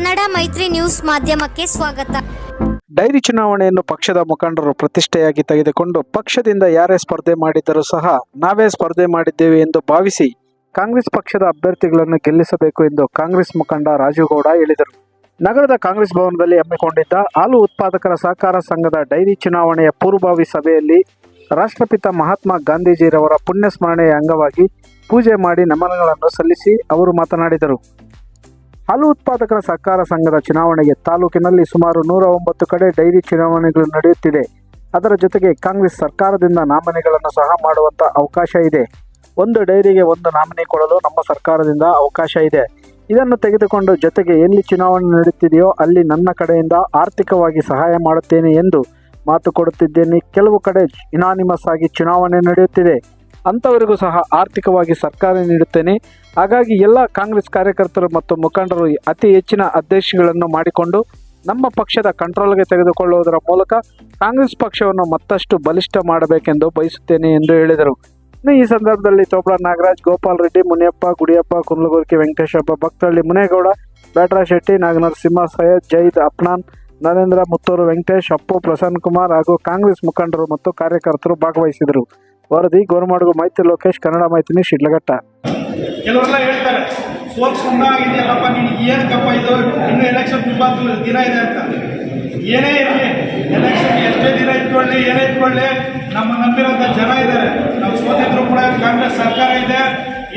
ಕನ್ನಡ ಮೈತ್ರಿ ನ್ಯೂಸ್ ಮಾಧ್ಯಮಕ್ಕೆ ಸ್ವಾಗತ. ಡೈರಿ ಚುನಾವಣೆಯನ್ನು ಪಕ್ಷದ ಮುಖಂಡರು ಪ್ರತಿಷ್ಠೆಯಾಗಿ ತೆಗೆದುಕೊಂಡು ಪಕ್ಷದಿಂದ ಯಾರೇ ಸ್ಪರ್ಧೆ ಮಾಡಿದ್ದರೂ ಸಹ ನಾವೇ ಸ್ಪರ್ಧೆ ಮಾಡಿದ್ದೇವೆ ಎಂದು ಭಾವಿಸಿ ಕಾಂಗ್ರೆಸ್ ಪಕ್ಷದ ಅಭ್ಯರ್ಥಿಗಳನ್ನು ಗೆಲ್ಲಿಸಬೇಕು ಎಂದು ಕಾಂಗ್ರೆಸ್ ಮುಖಂಡ ರಾಜುಗೌಡ ಹೇಳಿದರು. ನಗರದ ಕಾಂಗ್ರೆಸ್ ಭವನದಲ್ಲಿ ಹಮ್ಮಿಕೊಂಡಿದ್ದ ಹಾಲು ಉತ್ಪಾದಕರ ಸಹಕಾರ ಸಂಘದ ಡೈರಿ ಚುನಾವಣೆಯ ಪೂರ್ವಭಾವಿ ಸಭೆಯಲ್ಲಿ ರಾಷ್ಟ್ರಪಿತ ಮಹಾತ್ಮ ಗಾಂಧೀಜಿರವರ ಪುಣ್ಯಸ್ಮರಣೆಯ ಅಂಗವಾಗಿ ಪೂಜೆ ಮಾಡಿ ನಮನಗಳನ್ನು ಸಲ್ಲಿಸಿ ಅವರು ಮಾತನಾಡಿದರು. ಹಾಲು ಉತ್ಪಾದಕರ ಸಹಕಾರ ಸಂಘದ ಚುನಾವಣೆಗೆ ತಾಲೂಕಿನಲ್ಲಿ ಸುಮಾರು ನೂರ ಒಂಬತ್ತು ಕಡೆ ಡೈರಿ ಚುನಾವಣೆಗಳು ನಡೆಯುತ್ತಿದೆ. ಅದರ ಜೊತೆಗೆ ಕಾಂಗ್ರೆಸ್ ಸರ್ಕಾರದಿಂದ ನಾಮನೆಗಳನ್ನು ಸಹ ಮಾಡುವಂತ ಅವಕಾಶ ಇದೆ. ಒಂದು ಡೈರಿಗೆ ಒಂದು ನಾಮಿನಿ ಕೊಡಲು ನಮ್ಮ ಸರ್ಕಾರದಿಂದ ಅವಕಾಶ ಇದೆ. ಇದನ್ನು ತೆಗೆದುಕೊಂಡು ಜೊತೆಗೆ ಎಲ್ಲಿ ಚುನಾವಣೆ ನಡೆಯುತ್ತಿದೆಯೋ ಅಲ್ಲಿ ನನ್ನ ಕಡೆಯಿಂದ ಆರ್ಥಿಕವಾಗಿ ಸಹಾಯ ಮಾಡುತ್ತೇನೆ ಎಂದು ಮಾತು ಕೊಡುತ್ತಿದ್ದೇನೆ. ಕೆಲವು ಕಡೆ ಇನಾನಿಮಸ್ ಆಗಿ ಚುನಾವಣೆ ನಡೆಯುತ್ತಿದೆ. ಅಂಥವರಿಗೂ ಸಹ ಆರ್ಥಿಕವಾಗಿ ಸರ್ಕಾರ ನೀಡುತ್ತೇನೆ. ಹಾಗಾಗಿ ಎಲ್ಲ ಕಾಂಗ್ರೆಸ್ ಕಾರ್ಯಕರ್ತರು ಮತ್ತು ಮುಖಂಡರು ಅತಿ ಹೆಚ್ಚಿನ ಅಧ್ಯಕ್ಷಗಳನ್ನು ಮಾಡಿಕೊಂಡು ನಮ್ಮ ಪಕ್ಷದ ಕಂಟ್ರೋಲ್ಗೆ ತೆಗೆದುಕೊಳ್ಳುವುದರ ಮೂಲಕ ಕಾಂಗ್ರೆಸ್ ಪಕ್ಷವನ್ನು ಮತ್ತಷ್ಟು ಬಲಿಷ್ಠ ಮಾಡಬೇಕೆಂದು ಬಯಸುತ್ತೇನೆ ಎಂದು ಹೇಳಿದರು. ಇನ್ನು ಈ ಸಂದರ್ಭದಲ್ಲಿ ತೋಪಳ ನಾಗರಾಜ್, ಗೋಪಾಲ್ ರೆಡ್ಡಿ, ಮುನಿಯಪ್ಪ, ಗುಡಿಯಪ್ಪ ಕುರ್ಲಗುರ್ಕಿ ವೆಂಕಟೇಶಪ್ಪ, ಭಕ್ತಹಳ್ಳಿ ಮುನೇಗೌಡ ಬ್ಯಾಟ್ರಾ ಶೆಟ್ಟಿ ನಾಗನರಸಿಂಹ ಸೈಯದ್, ಜೈದ್, ಅಪ್ನಾನ್, ನರೇಂದ್ರ ಮುತ್ತೂರು ವೆಂಕಟೇಶ್, ಅಪ್ಪು ಪ್ರಸನ್ನ ಕುಮಾರ್ ಹಾಗೂ ಕಾಂಗ್ರೆಸ್ ಮುಖಂಡರು ಮತ್ತು ಕಾರ್ಯಕರ್ತರು ಭಾಗವಹಿಸಿದರು. ವರದಿ, ಗೋರ್ಮಾಡುಗು ಮೈತ್ರಿ ಲೋಕೇಶ್, ಕನ್ನಡ ಮೈತ್ರಿ, ಶಿಡ್ಲಘಟ್ಟ. ಕೆಲವರೆಲ್ಲ ಹೇಳ್ತಾರೆ ಸೋಲ್ ಸುಮ್ಮನೆ ಆಗಿದೆಯಲ್ಲಪ್ಪ ಏನು ಕಪ್ಪ ಇದು? ಇನ್ನು ಎಲೆಕ್ಷನ್ ತುಂಬ ದಿನ ಇದೆ ಅಂತ. ಏನೇ ಇರಲಿ ಎಲೆಕ್ಷನ್ ಎಷ್ಟೇ ದಿನ ಇಟ್ಕೊಳ್ಳಿ, ಏನೇ ಇಟ್ಕೊಳ್ಳಿ, ನಮ್ಮ ನಂಬಿರೋಂಥ ಜನ ಇದ್ದಾರೆ. ನಾವು ಸೋತಿದ್ರು ಕೂಡ ಕಾಂಗ್ರೆಸ್ ಸರ್ಕಾರ ಇದೆ.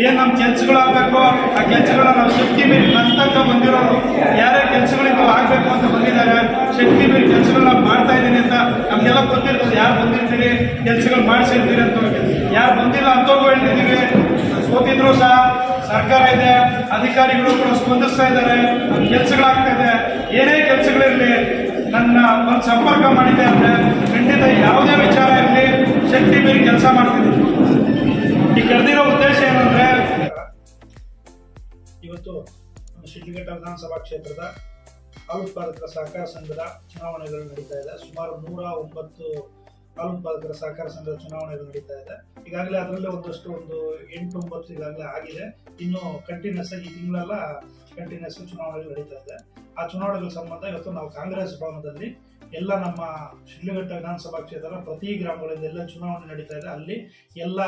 ಏನು ನಮ್ಮ ಕೆಲಸಗಳು ಆಗಬೇಕು? ಆ ಕೆಲಸಗಳನ್ನ ನಾವು ಸುತ್ತಿ ನರ್ತಕ್ಕ ಬಂದಿರೋರು, ಯಾರ್ಯಾರ ಕೆಲಸಗಳಿದ್ದು ಆಗಬೇಕು ಅಂತ ಬಂದಿದ್ದಾರೆ? ಶಕ್ತಿ ಮೇಲೆ ಕೆಲಸಗಳನ್ನ ಮಾಡ್ತಾ ಇದ್ದೀನಿ ಅಂತ ನಮಗೆಲ್ಲ ಗೊತ್ತಿರ್ತದೆ. ಯಾರು ಬಂದಿರ್ತೀರಿ, ಕೆಲಸಗಳು ಮಾಡಿಸಿರ್ತೀರಿ ಅಂತ ಯಾರು ಬಂದಿಲ್ಲ ಅಂತವ್ರಿಗೂ ಹೇಳ್ತಿದ್ದೀವಿ. ಸೋತಿದ್ರು ಸಹ, ಸರ್ಕಾರ ಇದೆ, ಅಧಿಕಾರಿಗಳು ಕೂಡ ಸ್ಪಂದಿಸ್ತಾ ಇದ್ದಾರೆ. ಕೆಲಸಗಳಾಗ್ತಾ ಇದೆ. ಏನೇ ಕೆಲಸಗಳಿರಲಿ ನನ್ನ ಒಂದು ಸಂಪರ್ಕ ಮಾಡಿದೆ ಅಂದರೆ ಖಂಡಿತ ಯಾವುದೇ ವಿಚಾರ ಇರಲಿ, ಶಕ್ತಿ ಮೇಲೆ ಕೆಲಸ ಮಾಡ್ತೀನಿ. ಈ ಕರೆದಿರೋ ಉದ್ದೇಶ ಏನಂದ್ರೆ, ಇವತ್ತು ಶಿಡ್ಲಘಟ್ಟ ವಿಧಾನಸಭಾ ಕ್ಷೇತ್ರದ ಹಾಲು ಸಹಕಾರ ಸಂಘದ ಚುನಾವಣೆಗಳು ನಡೀತಾ ಇದೆ. ಸುಮಾರು ನೂರ ಒಂಬತ್ತು ಹಾಲು ಸಹಕಾರ ಸಂಘದ ಚುನಾವಣೆಗಳು ನಡೀತಾ ಇದೆ. ಈಗಾಗಲೇ ಅದರಲ್ಲೇ ಒಂದಷ್ಟು ಒಂದು ಎಂಟು ಒಂಬತ್ತು ಈಗಾಗಲೇ ಆಗಿದೆ. ಇನ್ನು ಕಂಟಿನ್ಯೂಸ್ ಆಗಿ ಈ ತಿಂಗಳೆಲ್ಲ ಕಂಟಿನ್ಯೂಸ್ ಚುನಾವಣೆಗಳು ನಡೀತಾ ಇದೆ. ಆ ಚುನಾವಣೆಗಳ ಸಂಬಂಧ ಇವತ್ತು ನಾವು ಕಾಂಗ್ರೆಸ್ ಭವನದಲ್ಲಿ ಎಲ್ಲ ನಮ್ಮ ಶಿಡ್ಲಘಟ್ಟ ವಿಧಾನಸಭಾ ಕ್ಷೇತ್ರದ ಪ್ರತಿ ಗ್ರಾಮಗಳಿಂದ ಎಲ್ಲ ಚುನಾವಣೆ ನಡೀತಾ ಇದೆ. ಅಲ್ಲಿ ಎಲ್ಲ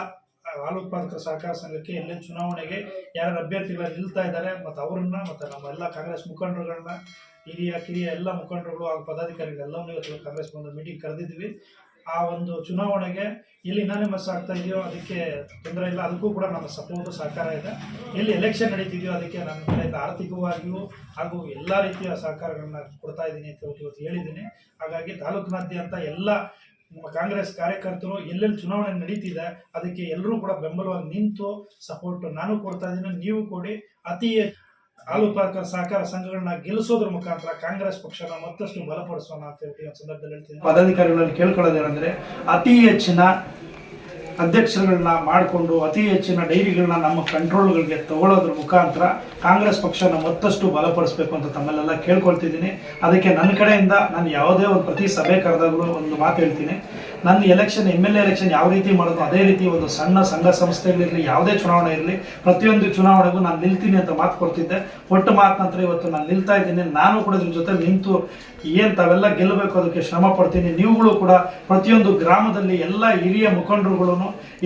ಹಾಲು ಉತ್ಪಾದಕರ ಸಹಕಾರ ಸಂಘಕ್ಕೆ ಎಲ್ಲೇ ಚುನಾವಣೆಗೆ ಯಾರು ಅಭ್ಯರ್ಥಿಗಳು ನಿಲ್ತಾ ಇದ್ದಾರೆ, ಮತ್ತು ಅವರನ್ನ, ಮತ್ತು ನಮ್ಮ ಎಲ್ಲ ಕಾಂಗ್ರೆಸ್ ಮುಖಂಡರುಗಳನ್ನ ಹಿರಿಯ ಕಿರಿಯ ಎಲ್ಲ ಮುಖಂಡರುಗಳು ಹಾಗೂ ಪದಾಧಿಕಾರಿಗಳೆಲ್ಲವನ್ನೂ ಇವತ್ತು ಕಾಂಗ್ರೆಸ್ ಒಂದು ಮೀಟಿಂಗ್ ಕರೆದಿದ್ದೀವಿ. ಆ ಒಂದು ಚುನಾವಣೆಗೆ ಎಲ್ಲಿ ಇನಾನಿಮಸ್ ಆಗ್ತಾ ಇದೆಯೋ ಅದಕ್ಕೆ ತೊಂದರೆ ಇಲ್ಲ, ಅದಕ್ಕೂ ಕೂಡ ನಮ್ಮ ಸಪೋರ್ಟು ಸಹಕಾರ ಇದೆ. ಎಲ್ಲಿ ಎಲೆಕ್ಷನ್ ನಡೀತಿದೆಯೋ ಅದಕ್ಕೆ ನನ್ನ ಕಡೆಯಿಂದ ಆರ್ಥಿಕವಾಗಿಯೂ ಹಾಗೂ ಎಲ್ಲ ರೀತಿಯ ಸಹಕಾರಗಳನ್ನ ಕೊಡ್ತಾ ಇದ್ದೀನಿ ಅಂತ ಇವತ್ತು ಹೇಳಿದ್ದೀನಿ. ಹಾಗಾಗಿ ತಾಲೂಕಿನಾದ್ಯಂತ ಎಲ್ಲ ಕಾಂಗ್ರೆಸ್ ಕಾರ್ಯಕರ್ತರು ಎಲ್ಲೆಲ್ಲಿ ಚುನಾವಣೆ ನಡೀತಿದೆ ಅದಕ್ಕೆ ಎಲ್ಲರೂ ಕೂಡ ಬೆಂಬಲವಾಗಿ ನಿಂತು ಸಪೋರ್ಟ್ ನಾನು ಕೊಡ್ತಾ ಇದ್ದೀನಿ, ನೀವು ಕೊಡಿ. ಅತಿ ಹಾಲು ಪಾಕ ಸಹಕಾರ ಸಂಘಗಳನ್ನ ಗೆಲ್ಲಿಸೋದ್ರ ಮುಖಾಂತರ ಕಾಂಗ್ರೆಸ್ ಪಕ್ಷನ ಮತ್ತಷ್ಟು ಬಲಪಡಿಸೋಣ ಅಂತ ಹೇಳ್ತೀವಿ ಸಂದರ್ಭದಲ್ಲಿ ಹೇಳ್ತೀನಿ. ಪದಾಧಿಕಾರಿಗಳಲ್ಲಿ ಕೇಳ್ಕೊಳ್ಳೋದೇನೆಂದ್ರೆ ಅತಿ ಹೆಚ್ಚಿನ ಅಧ್ಯಕ್ಷರುಗಳನ್ನ ಮಾಡಿಕೊಂಡು ಅತಿ ಹೆಚ್ಚಿನ ಡೈರಿಗಳನ್ನ ನಮ್ಮ ಕಂಟ್ರೋಲ್ಗಳಿಗೆ ತಗೊಳ್ಳೋದ್ರ ಮುಖಾಂತರ ಕಾಂಗ್ರೆಸ್ ಪಕ್ಷನ ಮತ್ತಷ್ಟು ಬಲಪಡಿಸಬೇಕು ಅಂತ ತಮ್ಮಲ್ಲೆಲ್ಲ ಕೇಳ್ಕೊಳ್ತಿದ್ದೀನಿ. ಅದಕ್ಕೆ ನನ್ನ ಕಡೆಯಿಂದ ನಾನು ಯಾವುದೇ ಒಂದು ಪ್ರತಿ ಸಭೆ ಕರೆದಾಗಲೂ ಒಂದು ಮಾತು ಹೇಳ್ತೀನಿ. ನನ್ನ ಎಲೆಕ್ಷನ್ ಎಂ ಎಲ್ ಎಲೆಕ್ಷನ್ ಯಾವ ರೀತಿ ಮಾಡೋದು ಅದೇ ರೀತಿ ಒಂದು ಸಣ್ಣ ಸಂಘ ಸಂಸ್ಥೆಗಳಿರಲಿ, ಯಾವುದೇ ಚುನಾವಣೆ ಇರಲಿ, ಪ್ರತಿಯೊಂದು ಚುನಾವಣೆಗೂ ನಾನು ನಿಲ್ತೀನಿ ಅಂತ ಮಾತು ಕೊಡ್ತಿದ್ದೆ. ಒಟ್ಟು ಮಾತು ನಂತರ ಇವತ್ತು ನಾನು ನಿಲ್ತಾ ಇದ್ದೀನಿ. ನಾನು ಕೂಡ ನಿಮ್ಮ ಜೊತೆ ನಿಂತು ಏನು ತಾವೆಲ್ಲ ಗೆಲ್ಲಬೇಕು ಅದಕ್ಕೆ ಶ್ರಮ ಪಡ್ತೀನಿ. ನೀವುಗಳು ಕೂಡ ಪ್ರತಿಯೊಂದು ಗ್ರಾಮದಲ್ಲಿ ಎಲ್ಲ ಹಿರಿಯ ಮುಖಂಡರುಗಳು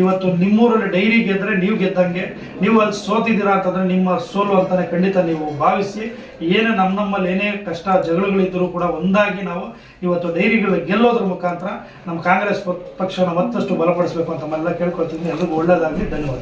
ಇವತ್ತು ನಿಮ್ಮೂರಲ್ಲಿ ಡೈರಿ ಗೆದ್ದರೆ ನೀವು ಗೆದ್ದಂಗೆ, ನೀವು ಅಲ್ಲಿ ಸೋತಿದ್ದೀರಾ ಅಂತಂದ್ರೆ ನಿಮ್ಮ ಸೋಲು ಅಂತಲೇ ಖಂಡಿತ ನೀವು ಭಾವಿಸಿ, ಏನೇ ನಮ್ಮ ನಮ್ಮಲ್ಲಿ ಏನೇ ಕಷ್ಟ ಜಗಳಗಳಿದ್ದರೂ ಕೂಡ ಒಂದಾಗಿ ನಾವು ಇವತ್ತು ಡೈರಿಗಳು ಗೆಲ್ಲೋದ್ರ ಮುಖಾಂತರ ನಮ್ಮ ಕಾಂಗ್ರೆಸ್ ಪಕ್ಷವನ್ನು ಮತ್ತಷ್ಟು ಬಲಪಡಿಸಬೇಕು ಅಂತ ಮನೆಲ್ಲ ಕೇಳ್ಕೊಳ್ತೀನಿ. ಎಲ್ಲರಿಗೂ ಒಳ್ಳೆಯದಾಗಲಿ ಧನ್ಯವಾದ